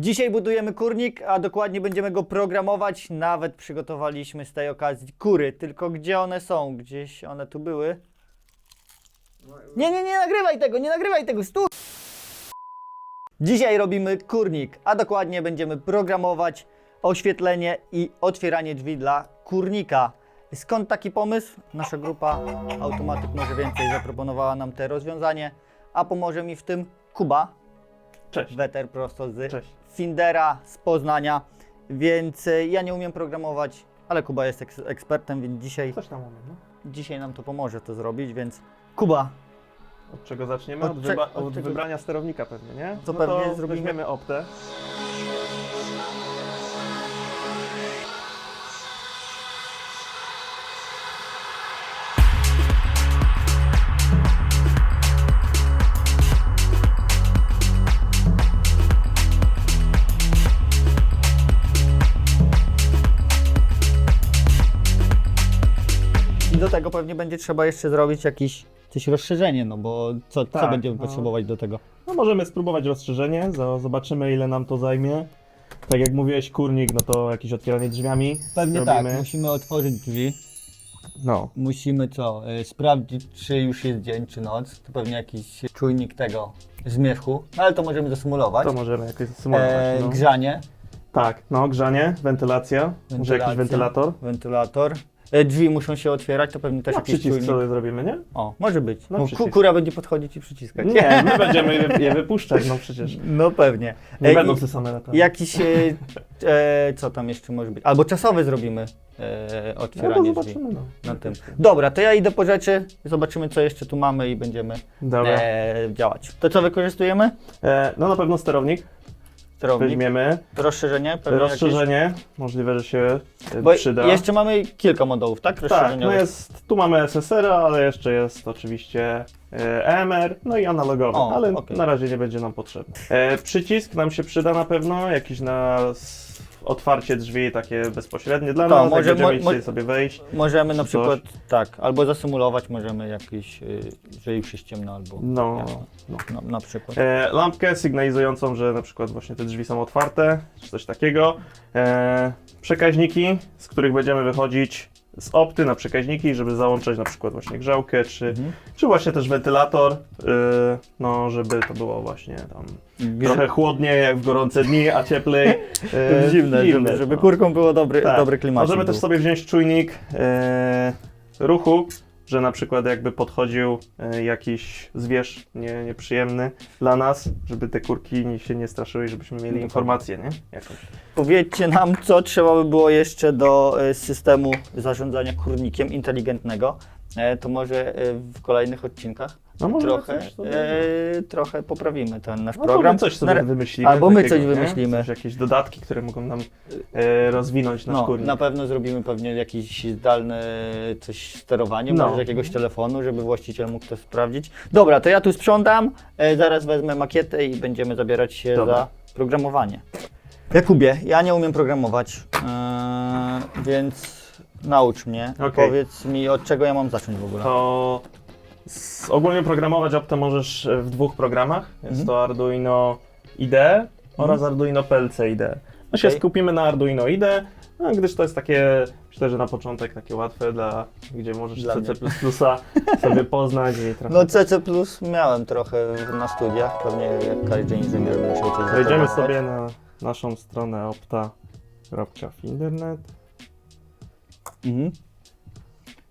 Dzisiaj budujemy kurnik, a dokładnie będziemy go programować. Nawet przygotowaliśmy z tej okazji kury, tylko gdzie one są? Gdzieś one tu były. Nie, nie, nie nagrywaj tego, nie nagrywaj tego, stój! Dzisiaj robimy kurnik, a dokładnie będziemy programować oświetlenie i otwieranie drzwi dla kurnika. Skąd taki pomysł? Nasza grupa Automatyk Może Więcej zaproponowała nam te rozwiązanie, a pomoże mi w tym Kuba, Cześć. weter prosto z Cześć. Findera z Poznania, więc y, ja nie umiem programować, ale Kuba jest eks- ekspertem, więc dzisiaj, Coś tam mamy, no. dzisiaj nam to pomoże to zrobić, więc Kuba, Od czego zaczniemy? Od Od, cze- wyba- od od czego? wybrania sterownika pewnie, nie? To no pewnie to zrobimy- weźmiemy optę. Tego pewnie będzie trzeba jeszcze zrobić jakieś coś rozszerzenie, no bo co, co Tak, będziemy no. potrzebować do tego? No możemy spróbować rozszerzenie, za- zobaczymy ile nam to zajmie. Tak jak mówiłeś, kurnik, no to jakieś otwieranie drzwiami. Pewnie robimy. tak, musimy otworzyć drzwi, No. musimy co, y, sprawdzić czy już jest dzień czy noc, to pewnie jakiś czujnik tego zmierzchu, no ale to możemy zasymulować. To możemy jakoś zasymulować. E, no. Grzanie, Tak, no grzanie, wentylacja, może Wentylacja. jakiś wentylator. wentylator. E, Drzwi muszą się otwierać, to pewnie też No jakiś przycisk czujnik. sobie zrobimy, nie? O, może być. No, przycisk. kura będzie podchodzić i przyciskać. Nie, my będziemy je, je wypuszczać, no przecież. No pewnie. Nie E, będą i- te same lata. Jakiś, e, e, co tam jeszcze może być? Albo czasowy zrobimy e, No to otwieranie drzwi. zobaczymy, no. Na tym. Dobra, to ja idę po rzeczy, zobaczymy co jeszcze tu mamy i będziemy Dobra. e, działać. To co wykorzystujemy? E, no na pewno sterownik Sterownik. weźmiemy. Rozszerzenie? pewnie Rozszerzenie, możliwe, że się e? Bo przyda. jeszcze mamy kilka modułów, tak? Tak, Rozszerzeniowych. no jest, tu mamy SSR, ale jeszcze jest oczywiście e, EMR, no i analogowy, O, ale okej. na razie nie będzie nam potrzebny. E, przycisk nam się przyda na pewno, jakiś na s- otwarcie drzwi takie bezpośrednie dla nas, może- jak będziemy mo- mo- sobie wejść. Możemy na Czy coś? przykład, tak, albo zasymulować możemy jakiś, y, że już jest ciemno, albo No, jasno. no. Na, na przykład. E, lampkę sygnalizującą, że na przykład właśnie te drzwi są otwarte, czy coś takiego. E, przekaźniki, z których będziemy wychodzić z opty na przekaźniki, żeby załączać na przykład właśnie grzałkę, czy, Mhm. czy właśnie też wentylator, e, no żeby to było właśnie tam trochę chłodniej jak w gorące dni, a cieplej e, zimne, żeby, żeby no. kurką było dobry, Tak. dobry klimat. Możemy też sobie wziąć czujnik e, ruchu, że na przykład jakby podchodził e, jakiś zwierz nie, nieprzyjemny dla nas, żeby te kurki się nie straszyły i żebyśmy mieli informację, nie? Jakąś. Powiedzcie nam, co trzeba by było jeszcze do y, systemu zarządzania kurnikiem inteligentnego. E, to może w kolejnych odcinkach No może trochę, coś sobie- e, trochę poprawimy ten nasz No program. coś sobie Na- wymyślimy. albo my coś nie? wymyślimy. Coś, jakieś dodatki, które mogą nam e, rozwinąć nasz No, kurnik. na pewno zrobimy pewnie jakieś zdalne coś sterowanie, No. może z jakiegoś telefonu, żeby właściciel mógł to sprawdzić. Dobra, to ja tu sprzątam, e, zaraz wezmę makietę i będziemy zabierać się Dobra. za programowanie. Jakubie, ja nie umiem programować, e, więc naucz mnie. Okej. Powiedz mi, od czego ja mam zacząć w ogóle. To ogólnie programować optę możesz e, w dwóch programach. Jest Mhm. to Arduino IDE oraz Arduino PLC IDE. No się Okej. skupimy na Arduino IDE, no, gdyż to jest takie, myślę, że na początek takie łatwe, dla, gdzie możesz Dla CC++ sobie poznać i trochę... No CC miałem trochę na studiach, pewnie jak każdy inżynier musiał coś Wejdziemy sobie na naszą stronę opta.findernet. Mhm.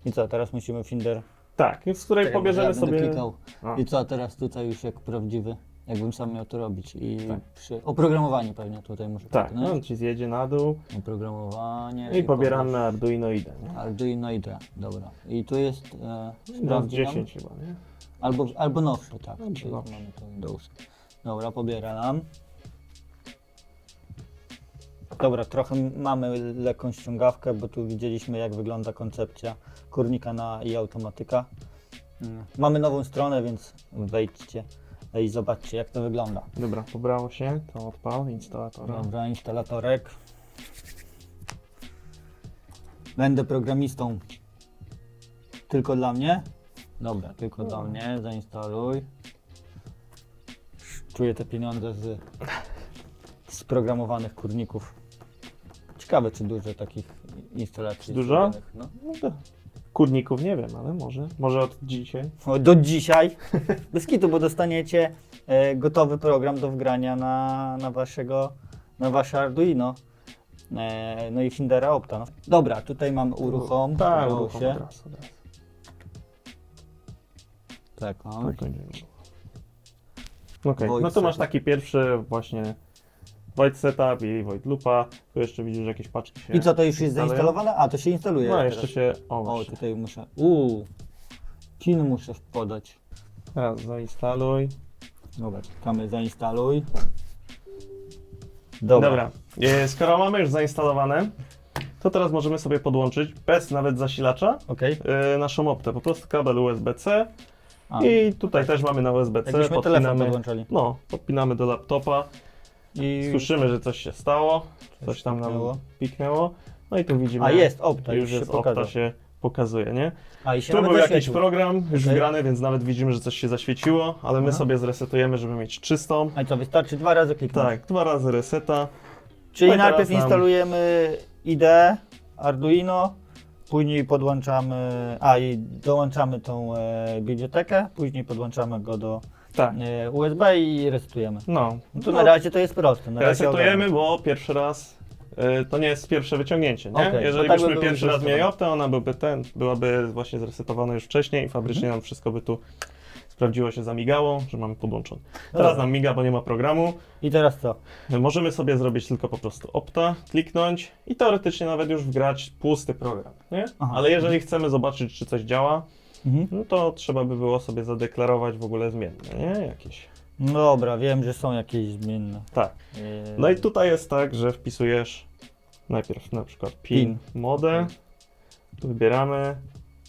I co, teraz musimy Finder Tak, z której Czekaj, pobierzemy ja sobie... Klikał. A. I co teraz tutaj już jak prawdziwy, jakbym sam miał to robić i Tak. przy oprogramowaniu pewnie tutaj muszę Tak, kliknąć. on ci zjedzie na dół Oprogramowanie. i pobieramy Arduino IDE. nie? Arduino IDE, dobra. I tu jest e, No, sprawdzi nam? 10 chyba, nie? Albo, albo nowszy, tak. Albo czyli nowszy. Mamy to Windows. Dobra, pobiera nam. Dobra, trochę mamy lekką ściągawkę, bo tu widzieliśmy jak wygląda koncepcja kurnika na i automatyka. Mm. Mamy nową stronę, więc wejdźcie i zobaczcie jak to wygląda. Dobra, pobrało się, to odpal instalatora. Dobra, instalatorek. Będę programistą. Tylko dla mnie? Dobra, tylko dla mnie. Zainstaluj. Czuję te pieniądze z sprogramowanych kurników. Ciekawe, czy dużo takich instalacji dużo? zrobionych, No. No to kurników nie wiem, ale może. Może od dzisiaj. O, Do dzisiaj, bez kitu, bo dostaniecie e, gotowy program do wgrania na, na, waszego, na wasze Arduino. E, no i Findera Opta. No. Dobra, tutaj mam uruchom. Tak, udało uruchom się. od razu, od razu. Tak, o. Tak. Okej, no to masz taki pierwszy właśnie Void Setup i Void Loopa. Tu jeszcze widzisz, że jakieś paczki się I co, to już jest instalują. zainstalowane? A, to się instaluje No, teraz. jeszcze się... O, O, właśnie. tutaj muszę. Uuu, PIN muszę podać. Teraz zainstaluj. Dobra, klikamy zainstaluj. Dobra. Dobra, e, skoro mamy już zainstalowane, to teraz możemy sobie podłączyć bez nawet zasilacza Okej. e, naszą optę. Po prostu kabel USB-C A, i tutaj też mamy na USB-C. Jakbyśmy telefon podłączali. No, podpinamy do laptopa. I... Słyszymy, że coś się stało, coś tam nam piknęło. piknęło. No i tu widzimy, A jest, opta, już już, się jest pokazał. opta się pokazuje, nie? A i się Tu nawet był jakiś zaświecił. program już Okej. wgrany, więc nawet widzimy, że coś się zaświeciło, ale my Aha. sobie zresetujemy, żeby mieć czystą. A i co, wystarczy dwa razy kliknąć? Tak, dwa razy reseta. Czyli No i teraz najpierw nam- instalujemy IDE, Arduino, później podłączamy, a i dołączamy tą e, bibliotekę, później podłączamy go do Tak. e, USB i resetujemy. No, No to na razie to jest proste. Na razie resetujemy, bo pierwszy raz y, to nie jest pierwsze wyciągnięcie, nie? Okej, to Jeżeli tak by byśmy było pierwszy raz mieli zresetowane. optę, ona byłby ten, byłaby właśnie zresetowana już wcześniej i fabrycznie Mhm. nam wszystko by tu sprawdziło się, zamigało, że mamy podłączone. No Teraz dobra. nam miga, bo nie ma programu. I teraz co? Możemy sobie zrobić tylko po prostu opta, kliknąć i teoretycznie nawet już wgrać pusty program, nie? Aha. Ale jeżeli chcemy zobaczyć, czy coś działa, Mhm. no to trzeba by było sobie zadeklarować w ogóle zmienne, nie? Jakieś. No dobra, wiem, że są jakieś zmienne. Tak. E, No i tutaj jest tak, że wpisujesz najpierw na przykład pin, modę, tu wybieramy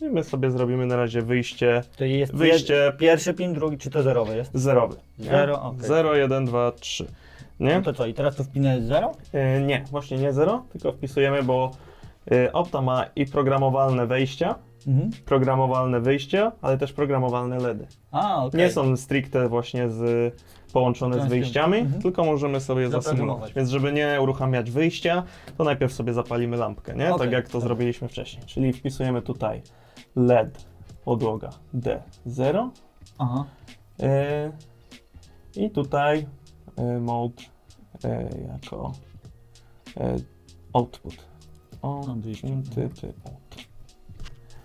i my sobie zrobimy na razie wyjście To jest wyjście- jed- pierwszy pin, drugi, czy to zerowy jest? zerowy. nie? Zero, okej. 0, 1, 2, 3. Nie? No to co, i teraz tu wpinę zero? E, nie, właśnie nie 0, tylko wpisujemy, bo e, Opta ma i programowalne wejścia, Mhm. programowalne wyjścia, ale też programowalne LEDy. A, okej. Nie są stricte właśnie z połączone z wyjściami, Mhm. tylko możemy sobie zasymulować. Więc żeby nie uruchamiać wyjścia, to najpierw sobie zapalimy lampkę, nie? Okej, Tak jak to tak. zrobiliśmy wcześniej. Czyli wpisujemy tutaj LED, podłoga D0 Aha. yy, i tutaj yy, mode yy, jako output. O, ty, ty, out.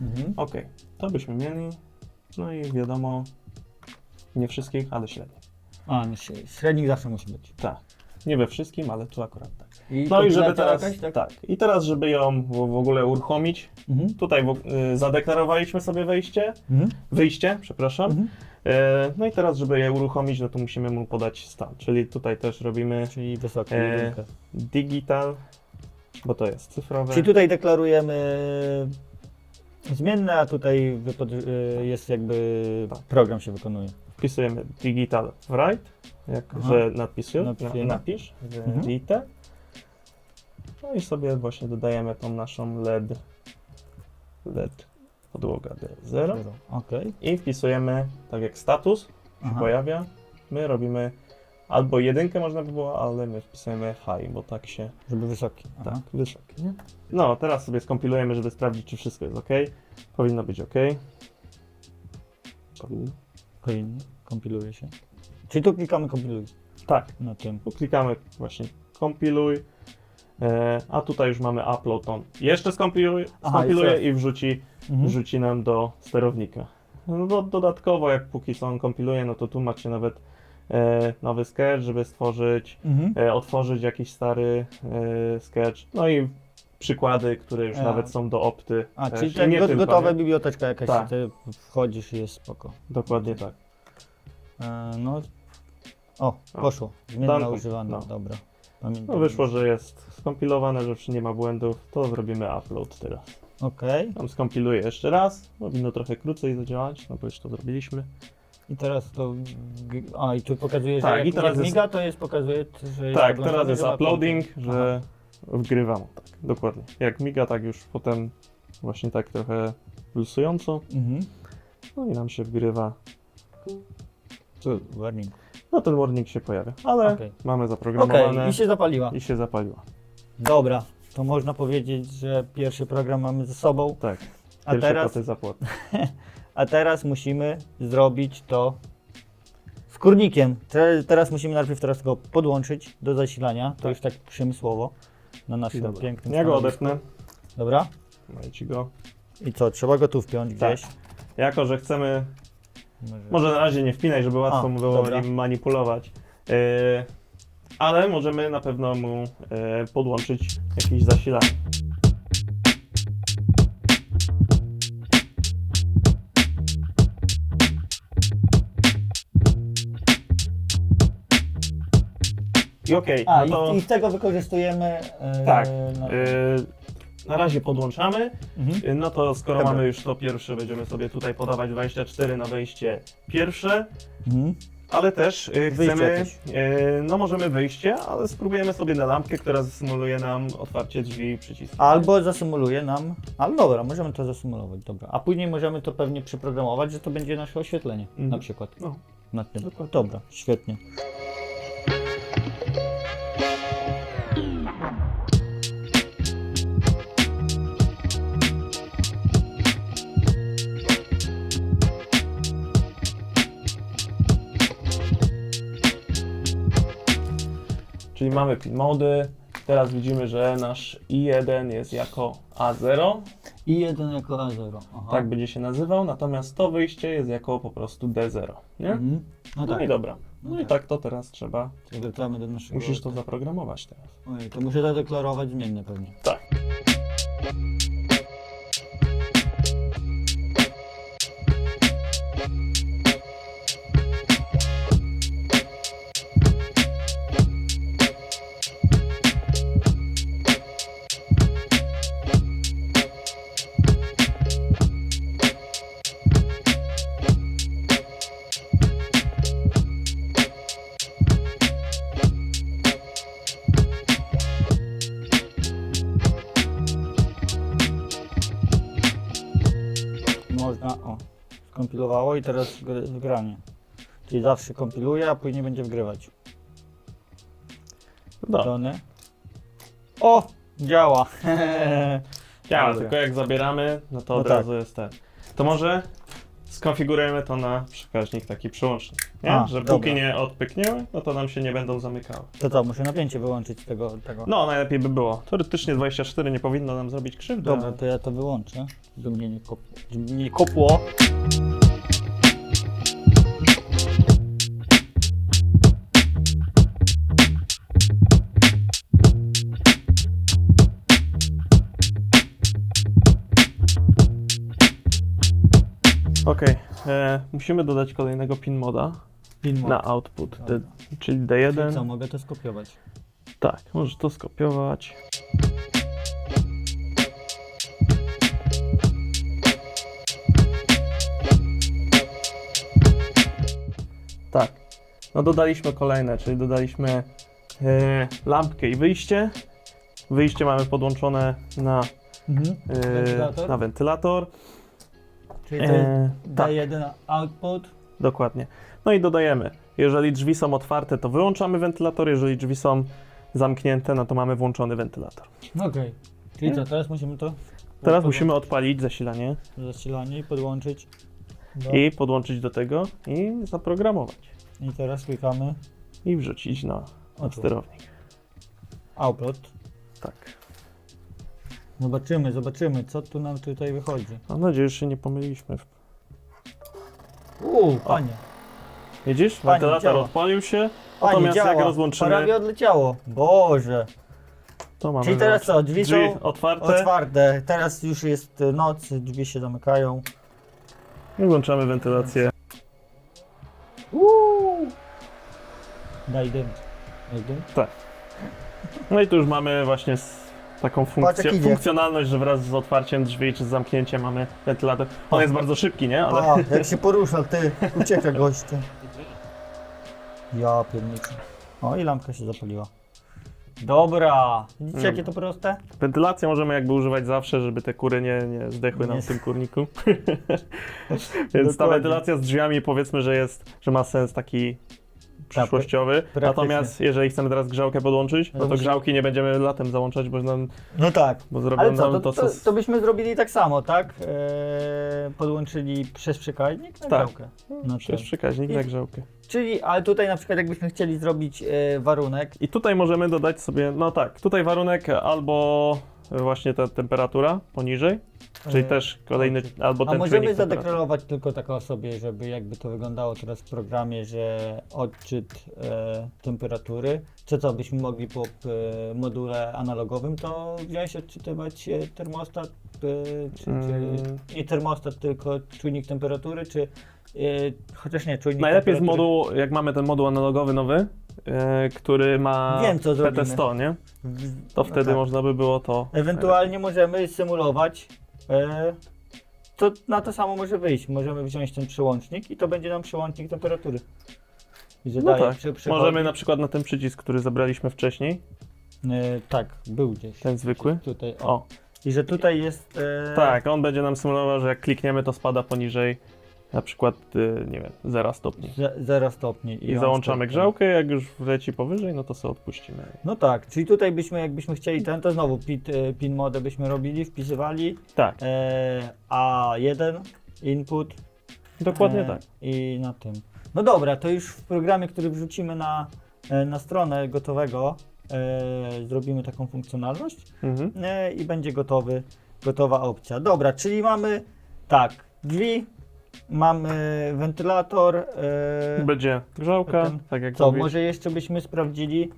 Mhm. Ok, to byśmy mieli. No i wiadomo, nie wszystkich, ale średnio. A, no, śre- średnik zawsze musi być. Tak. Nie we wszystkim, ale tu akurat tak. I No i żeby teraz. jakaś, tak? tak. I teraz, żeby ją w, w ogóle uruchomić, Mhm. tutaj w, y, zadeklarowaliśmy sobie wejście, Mhm. wyjście, przepraszam. Mhm. E, no i teraz, żeby je uruchomić, no to musimy mu podać stan. Czyli tutaj też robimy Czyli wysoką E, jedynkę. digital, bo to jest cyfrowe. Czyli tutaj deklarujemy zmienne, a tutaj y, jest jakby Tak. program się wykonuje. Wpisujemy digital write, jak Aha. że napisu, na, napisz, Mhm. No i sobie właśnie dodajemy tą naszą LED, LED podłoga D0 Okej. i wpisujemy, tak jak status się Aha. pojawia, my robimy albo jedynkę można by było, ale my wpisujemy high, bo tak się, Żeby wysoki. Aha. tak, wysoki, nie? No, teraz sobie skompilujemy, żeby sprawdzić, czy wszystko jest ok. Powinno być ok. Powinno. Okej, kompiluje się. Czyli tu klikamy kompiluj Tak, na tym. Tu klikamy właśnie kompiluj, e, a tutaj już mamy upload on. Jeszcze skompiluj, Aha, skompiluje jeszcze i wrzuci, Mhm. wrzuci nam do sterownika. No, do, dodatkowo, jak póki co on kompiluje, no to tu macie nawet e, nowy sketch, żeby stworzyć, Mhm. e, otworzyć jakiś stary e, sketch, no i przykłady, które już Ja. nawet są do opty. A, też. czyli I tak nie go, tylko, gotowa nie? biblioteczka jakaś, Tak. ty wchodzisz i jest spoko. Dokładnie tak. E, no. O, O, poszło. Zmienna done. używana, No. dobra. Pamiętam. No wyszło, że jest skompilowane, że już nie ma błędów, to zrobimy upload teraz. Okej. Tam skompiluję jeszcze raz. Powinno trochę krócej zadziałać, no bo już to zrobiliśmy. I teraz to. g- A, i tu pokazuje, że Tak, jak, i teraz jak jest- miga, to jest pokazuje, że jest tak, teraz jest że ma uploading, że wgrywam. Tak, dokładnie. Jak miga, tak już potem właśnie tak trochę pulsująco. Mhm. No i nam się wgrywa. Tu, warning. no ten warning się pojawia. Ale Okej. mamy Okej, zaprogramowane i się zapaliła. i się zapaliła. Dobra, to można powiedzieć, że pierwszy program mamy ze sobą, Tak. a Pierwsze teraz, koty a teraz musimy zrobić to z kurnikiem. Te, teraz musimy najpierw teraz go podłączyć do zasilania, to Tak. już tak przemysłowo na naszym Dobra. pięknym Ja go stanowisku. odepnę. Dobra? Daj ci go. I co, trzeba go tu wpiąć Tak. gdzieś? Jako, że chcemy Może... Może na razie nie wpinaj, żeby łatwo A, mu było dobra. nim manipulować. Yy, ale możemy na pewno mu yy, podłączyć jakieś zasilanie. I okej, A, no to i, i tego wykorzystujemy... e, Tak. no- yy, na razie podłączamy. Mhm. Yy, No to skoro Dobra. mamy już to pierwsze, będziemy sobie tutaj podawać 24 na wejście pierwsze. Mhm. Ale też y, Wyjście chcemy, jakieś. y, no możemy wyjście, ale spróbujemy sobie na lampkę, która zasymuluje nam otwarcie drzwi i przycisku. Albo zasymuluje nam, ale dobra, możemy to zasymulować, dobra. A później możemy to pewnie przyprogramować, że to będzie nasze oświetlenie, Mhm. na przykład. No. Na tym. Dokładnie. Dobra, świetnie. Mamy pin mody, teraz widzimy, że nasz i1 jest jako A0, I jeden jako A0. Aha. tak będzie się nazywał, natomiast to wyjście jest jako po prostu D0, nie? Mhm. No No tak. i dobra. No No i tak. tak to teraz trzeba, wracamy do naszego... musisz to zaprogramować teraz. Ojej, to muszę zadeklarować zmienne pewnie. Tak. I teraz gr- wgranie. Czyli zawsze kompiluje, a później będzie wgrywać. No. O! Działa! działa, Dobra. tylko jak zabieramy, no to No od tak. razu jest ten. To może skonfigurujemy to na przekaźnik taki przyłączny, nie? A, że dobra. póki nie odpykniemy, no to nam się nie będą zamykały. To co, muszę napięcie wyłączyć tego, tego. No, najlepiej by było. Teoretycznie 24 nie powinno nam zrobić krzywdy. Dobra, ale- to ja to wyłączę, żeby mnie nie, kop... żeby mnie nie kopło. Okej, e, musimy dodać kolejnego pin moda Pin mode. na output, Dobra. D, czyli Czyli D1. co, mogę to skopiować? Tak, możesz to skopiować. Tak, no dodaliśmy kolejne, czyli dodaliśmy e, lampkę i wyjście. Wyjście mamy podłączone na, Mhm. e, Wentylator? na wentylator. Czyli to jest E, tak, D1 output. dokładnie. No i dodajemy, jeżeli drzwi są otwarte, to wyłączamy wentylator, jeżeli drzwi są zamknięte, no to mamy włączony wentylator. Okej. Czyli co, teraz musimy to... Teraz musimy odpalić zasilanie Zasilanie i podłączyć. Do... i podłączyć do tego i zaprogramować. I teraz klikamy I wrzucić na, na tu. sterownik. output. Tak. Zobaczymy, zobaczymy, co tu nam tutaj wychodzi. Mam nadzieję, że się nie pomyliliśmy. Uuu, panie. Widzisz? Fajnie, Wentylator działa. odpalił się, Panie, natomiast działa. jak rozłączymy, Prawie odleciało. Boże. to mamy Czyli teraz co, drzwi, drzwi są otwarte otwarte. Teraz już jest noc, drzwi się zamykają. i włączamy wentylację. Uuu. Daj dym. Daj dym. No i tu już mamy właśnie s- taką funkcję, jak idzie. funkcjonalność, że wraz z otwarciem drzwi czy z zamknięciem mamy wentylator. On jest bardzo szybki, nie? Ale A, jak się porusza, ty. Ucieka gość, ty. Ja pierniczę. O, i lampka się zapaliła. Dobra. Widzicie, jakie to proste? Wentylację możemy jakby używać zawsze, żeby te kury nie, nie zdechły nam Nie. w tym kurniku. Więc ta Dokładnie. wentylacja z drzwiami powiedzmy, że jest, że ma sens taki przyszłościowy. Natomiast jeżeli chcemy teraz grzałkę podłączyć, No no to grzałki nie będziemy latem załączać, bo nam No tak. bo zrobią Ale co, to, to, to, co... to byśmy zrobili tak samo, tak? Eee, podłączyli przez przekaźnik na Tak. grzałkę. No Przez tak. przekaźnik I- na grzałkę. Czyli, ale tutaj na przykład jakbyśmy chcieli zrobić e, warunek, I tutaj możemy dodać sobie, no tak, tutaj warunek albo właśnie ta temperatura poniżej, czyli E, też kolejny, albo a ten możemy temperatury. zadeklarować tylko tak o sobie, żeby jakby to wyglądało teraz w programie, że odczyt e, temperatury, co co byśmy mogli po e, module analogowym to wziąć, odczytywać e, termostat, e, czy, czy Mm. nie termostat, tylko czujnik temperatury, czy e, chociaż nie, czujnik Najlepiej z temperatury. modułu, jak mamy ten moduł analogowy nowy, który ma Wiem, co zrobimy. PT100, nie? To wtedy tak. można by było to... Ewentualnie możemy symulować. E, to na to samo może wyjść. Możemy wziąć ten przełącznik i to będzie nam przełącznik temperatury. Że No tak, możemy na przykład na ten przycisk, który zabraliśmy wcześniej, E, tak, był gdzieś. ten zwykły. Tutaj, o. O, I że tutaj jest. E, tak, on będzie nam symulował, że jak klikniemy, to spada poniżej na przykład, y, nie wiem, 0 stopni. ze- 0 stopni. I on załączamy grzałkę, jak już wleci powyżej, no to sobie odpuścimy. No tak, czyli tutaj byśmy, jakbyśmy chcieli ten, to znowu pin, e, pin modę byśmy robili, wpisywali. Tak, E, A1 input. dokładnie E, tak. I na tym. No dobra, to już w programie, który wrzucimy na, e, na stronę gotowego, e, zrobimy taką funkcjonalność Mhm. e, i będzie gotowy, gotowa opcja. Dobra, czyli mamy tak, drzwi, mamy wentylator. E, Będzie grzałka, Potem tak jak co, mówisz. może jeszcze byśmy sprawdzili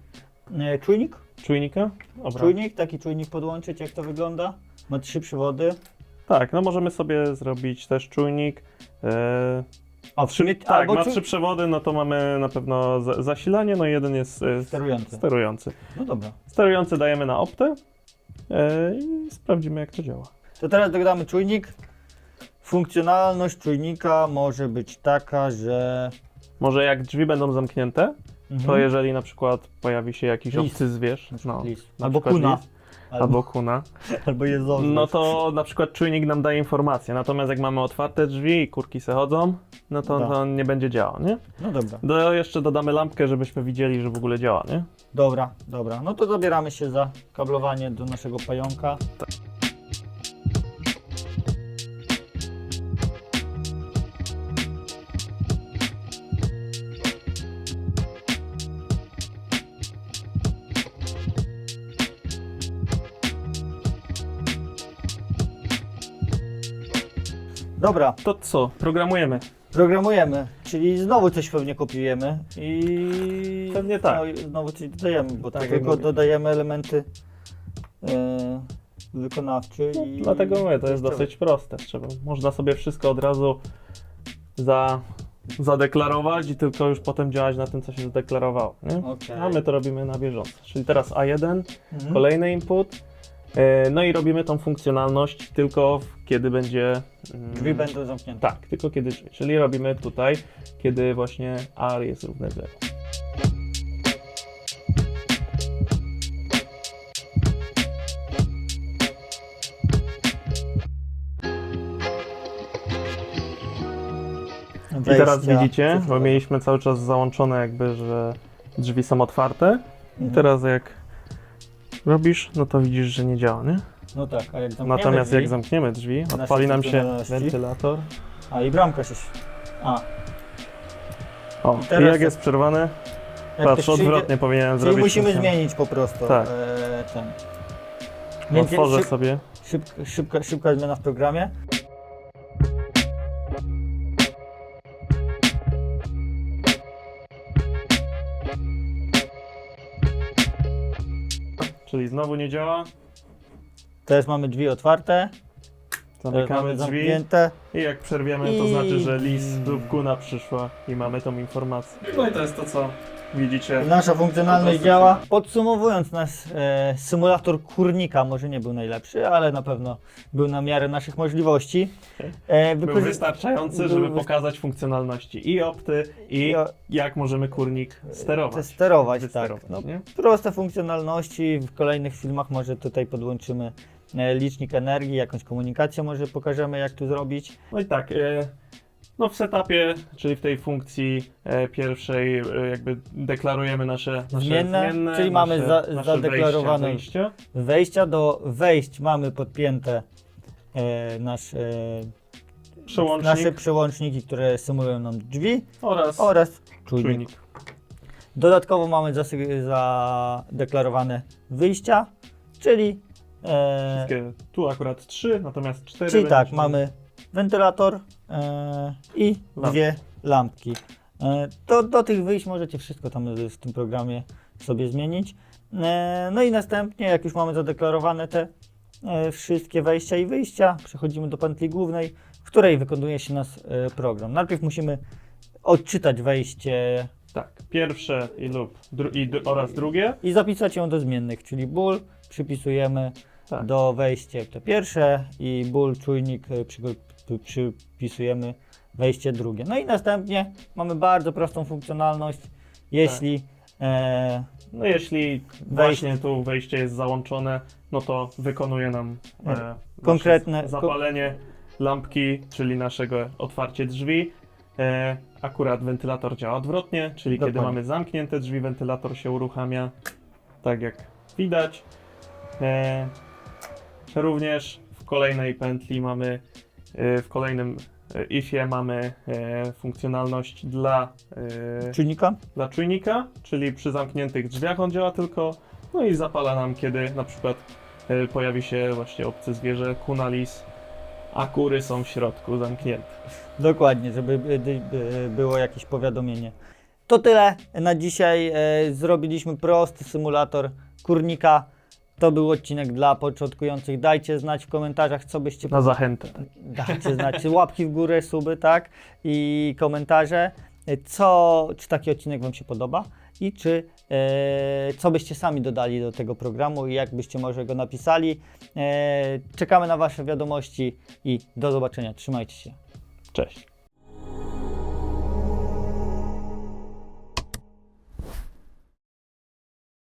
e, czujnik? Czujnika? Dobra. Czujnik, taki czujnik podłączyć, jak to wygląda? Ma trzy przewody. Tak, no możemy sobie zrobić też czujnik. E, O, w sumie, tak, albo ma czu- trzy przewody, no to mamy na pewno za, zasilanie, no i jeden jest e, sterujący. sterujący. No dobra. Sterujący dajemy na optę e, i sprawdzimy jak to działa. To teraz dodamy czujnik. Funkcjonalność czujnika może być taka, że. Może jak drzwi będą zamknięte, to Mhm. jeżeli na przykład pojawi się jakiś Lis. obcy zwierz, Na przykład no, lis. na Albo przykład kuna. lis, albo kuna, albo Jezus. no to na przykład czujnik nam daje informację. Natomiast jak mamy otwarte drzwi i kurki se chodzą, no to, to on nie będzie działał, nie? No dobra. Do, jeszcze dodamy lampkę, żebyśmy widzieli, że w ogóle działa, nie? Dobra, dobra. No to zabieramy się za kablowanie do naszego pająka. Dobra, To co? Programujemy. Programujemy, czyli znowu coś pewnie kopiujemy i Pewnie tak. No, i znowu coś dodajemy, bo Tak tak jak tylko mówię. dodajemy elementy e, wykonawcze No, i dlatego mówię, to jest dosyć proste. Trzeba, można sobie wszystko od razu za, zadeklarować i tylko już potem działać na tym, co się zadeklarowało. Nie? Okej. A my to robimy na bieżąco. Czyli teraz A1, Mhm. kolejny input. E, No i robimy tą funkcjonalność tylko kiedy będzie. mm, Drzwi będą zamknięte. Tak, tylko kiedy drzwi. Czyli robimy tutaj, kiedy właśnie R jest równe zero. I teraz Wejścia widzicie, bo cyfrowe. mieliśmy cały czas załączone jakby, że drzwi są otwarte. I Mhm. teraz jak robisz, no to widzisz, że nie działa, nie? No tak, a jak zamkniemy Natomiast drzwi, jak zamkniemy drzwi, odpali nam się wentylator. A i bramka się... A, O, I i, teraz jak jak- jest przerwane, jak patrz, ktoś przyjdzie- odwrotnie powinienem Czyli zrobić. musimy zmienić po prostu Tak. e, ten. Otworzę sobie. szybka, szybka, szybka zmiana w programie. Znowu nie działa. Teraz mamy drzwi otwarte. Teraz Zamykamy mamy drzwi. zamknięte. I jak przerwiemy, to I- znaczy, że lis lub kuna przyszła i mamy tą informację. No i to jest to, co widzicie. Nasza funkcjonalność działa. Podsumowując, nasz e, symulator kurnika może nie był najlepszy, ale na pewno był na miarę naszych możliwości. E, Był wykorzy- wystarczający, był żeby wys- pokazać funkcjonalności i opty, i jak możemy kurnik sterować. Sterować, tak. No, nie? proste funkcjonalności. W kolejnych filmach może tutaj podłączymy e, licznik energii, jakąś komunikację może pokażemy, jak tu zrobić. No i tak, e, No w setupie, czyli w tej funkcji e, pierwszej e, jakby deklarujemy nasze, nasze Zmienne, zmienne, czyli mamy nasze, za- nasze zadeklarowane- Wejścia, wejścia. Wejścia do wejść mamy podpięte e, nasz, e, Przełącznik nasze przełączniki, które symulują nam drzwi oraz, oraz czujnik. czujnik. Dodatkowo mamy zasy- zadeklarowane wyjścia, czyli, e, Wszystkie, tu akurat trzy, natomiast cztery. czyli tak, mamy wentylator e, i dwie lampki. E, do, do tych wyjść możecie wszystko tam w tym programie sobie zmienić. E, no i następnie, jak już mamy zadeklarowane te wszystkie wejścia i wyjścia, przechodzimy do pętli głównej, w której wykonuje się nasz program. Najpierw musimy odczytać wejście Tak, pierwsze i lub dru, i, oraz drugie. i zapisać ją do zmiennych, czyli ból przypisujemy Tak. do wejście te pierwsze i ból czujnik przy- przypisujemy wejście drugie. No i następnie mamy bardzo prostą funkcjonalność. Jeśli e, No jeśli właśnie tu wejście jest załączone, no to wykonuje nam e, nasze Konkretne- zapalenie lampki, czyli naszego otwarcie drzwi. E, akurat wentylator działa odwrotnie, czyli kiedy Dokładnie. mamy zamknięte drzwi, wentylator się uruchamia, tak jak widać. E, również w kolejnej pętli mamy, w kolejnym e, ifie mamy e, funkcjonalność dla e, czujnika dla czujnika, czyli przy zamkniętych drzwiach on działa tylko, no i zapala nam, kiedy na przykład pojawi się właśnie obce zwierzę, kunalis, a kury są w środku zamknięte. Dokładnie, żeby by- by- było jakieś powiadomienie. To tyle na dzisiaj. Zrobiliśmy prosty symulator kurnika. To był odcinek dla początkujących. Dajcie znać w komentarzach, co byście Na zachętę. Dajcie znać, łapki w górę, suby, tak? I komentarze, co, czy taki odcinek Wam się podoba i czy e, co byście sami dodali do tego programu i jak byście może go napisali. E, czekamy na Wasze wiadomości i do zobaczenia. Trzymajcie się. Cześć.